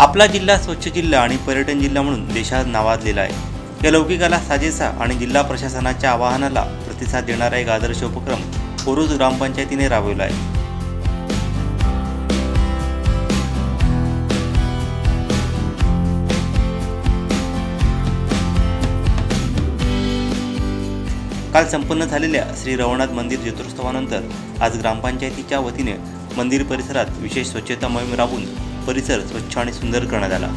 आपला जिल्हा स्वच्छ जिल्हा आणि पर्यटन जिल्हा म्हणून देशात नावाजलेला आहे. या लौकिकाला साजेसा आणि जिल्हा प्रशासनाच्या आवाहनाला प्रतिसाद देणारा एक आदर्श उपक्रम कोरोज ग्रामपंचायतीने राबवला आहे. काल संपन्न झालेल्या श्री रवनाथ मंदिर जत्रोत्सवानंतर आज ग्रामपंचायतीच्या वतीने मंदिर परिसरात विशेष स्वच्छता मोहीम राबवून परिसर स्वच्छ आणि सुंदर करण्यात आला.